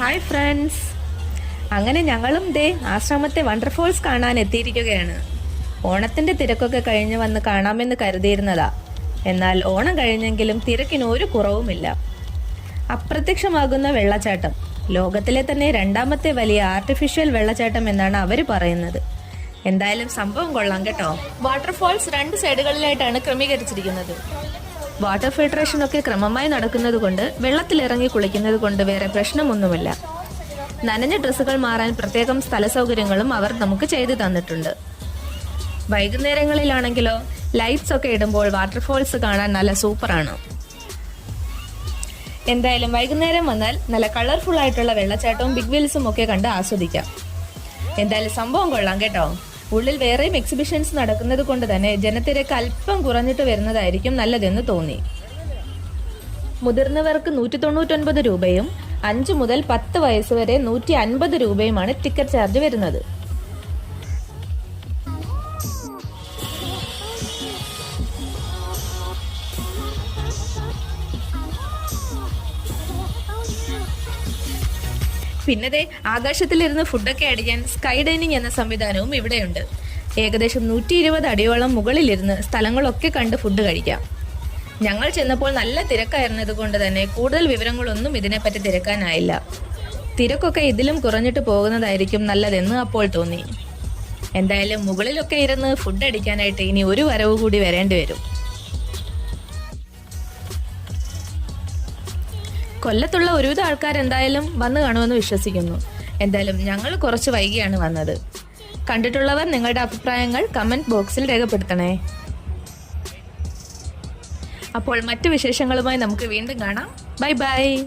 Hi friends അങ്ങനെ ഞങ്ങളും ദേ ആശ്രമത്തെ വണ്ടർഫോൾസ് കാണാൻ എത്തിയിരിക്കുകയാണ്. ഓണത്തിന്റെ തിരക്കൊക്കെ കഴിഞ്ഞ് വന്ന് കാണാമെന്ന് കരുതിയിരുന്നതാ. എന്നാൽ ഓണം കഴിഞ്ഞെങ്കിലും തിരക്കിന് ഒരു കുറവുമില്ല. അപ്രത്യക്ഷമാകുന്ന വെള്ളച്ചാട്ടം. ലോകത്തിലെ തന്നെ രണ്ടാമത്തെ വലിയ ആർട്ടിഫിഷ്യൽ വെള്ളച്ചാട്ടം എന്നാണ് അവർ പറയുന്നത്. എന്തായാലും സംഭവം കൊള്ളാം കേട്ടോ. വാട്ടർഫോൾസ് രണ്ട് സൈഡുകളിലായിട്ടാണ് ക്രമീകരിച്ചിരിക്കുന്നത്. വാട്ടർ ഫിൽട്രേഷൻ ഒക്കെ ക്രമമായി നടക്കുന്നത് കൊണ്ട് വെള്ളത്തിലിറങ്ങി കുളിക്കുന്നത് കൊണ്ട് വേറെ പ്രശ്നമൊന്നുമില്ല. നനഞ്ഞ ഡ്രസ്സുകൾ മാറാൻ പ്രത്യേകം സ്ഥല സൗകര്യങ്ങളും അവർ നമുക്ക് ചെയ്തു തന്നിട്ടുണ്ട്. വൈകുന്നേരങ്ങളിലാണെങ്കിലോ ലൈറ്റ്സ് ഒക്കെ ഇടുമ്പോൾ വാട്ടർഫോൾസ് കാണാൻ നല്ല സൂപ്പറാണ്. എന്തായാലും വൈകുന്നേരം വന്നാൽ നല്ല കളർഫുൾ ആയിട്ടുള്ള വെള്ളച്ചാട്ടവും ബിഗ് വീൽസും ഒക്കെ കണ്ട് ആസ്വദിക്കാം. എന്തായാലും സംഭവം കൊള്ളാം കേട്ടോ. ഉള്ളിൽ വേറെയും എക്സിബിഷൻസ് നടക്കുന്നത് കൊണ്ട് തന്നെ ജനത്തിരക്ക് അല്പം കുറഞ്ഞിട്ട് വരുന്നതായിരിക്കും നല്ലതെന്ന് തോന്നി. മുതിർന്നവർക്ക് നൂറ്റി തൊണ്ണൂറ്റൊൻപത് രൂപയും അഞ്ച് മുതൽ പത്ത് വയസ്സ് വരെ നൂറ്റി അൻപത് രൂപയുമാണ് ടിക്കറ്റ് ചാർജ് വരുന്നത്. പിന്നതെ ആകാശത്തിലിരുന്ന് ഫുഡൊക്കെ അടിക്കാൻ സ്കൈ ഡൈനിങ് എന്ന സംവിധാനവും ഇവിടെയുണ്ട്. ഏകദേശം നൂറ്റി ഇരുപത് അടിയോളം മുകളിലിരുന്ന് സ്ഥലങ്ങളൊക്കെ കണ്ട് ഫുഡ് കഴിക്കാം. ഞങ്ങൾ ചെന്നപ്പോൾ നല്ല തിരക്കായിരുന്നത് കൊണ്ട് തന്നെ കൂടുതൽ വിവരങ്ങളൊന്നും ഇതിനെപ്പറ്റി തിരക്കാനായില്ല. തിരക്കൊക്കെ ഇതിലും കുറഞ്ഞിട്ട് പോകുന്നതായിരിക്കും നല്ലതെന്ന് അപ്പോൾ തോന്നി. എന്തായാലും മുകളിലൊക്കെ ഇരുന്ന് ഫുഡ് അടിക്കാനായിട്ട് ഇനി ഒരു വരവ് കൂടി വരേണ്ടി വരും. കൊല്ലത്തുള്ള ഒരുവിധ ആൾക്കാർ എന്തായാലും വന്നു കാണുമെന്ന് വിശ്വസിക്കുന്നു. എന്തായാലും ഞങ്ങൾ കുറച്ച് വൈകിയാണ് വന്നത്. കണ്ടിട്ടുള്ളവർ നിങ്ങളുടെ അഭിപ്രായങ്ങൾ കമന്റ് ബോക്സിൽ രേഖപ്പെടുത്തണേ. അപ്പോൾ മറ്റു വിശേഷങ്ങളുമായി നമുക്ക് വീണ്ടും കാണാം. Bye bye.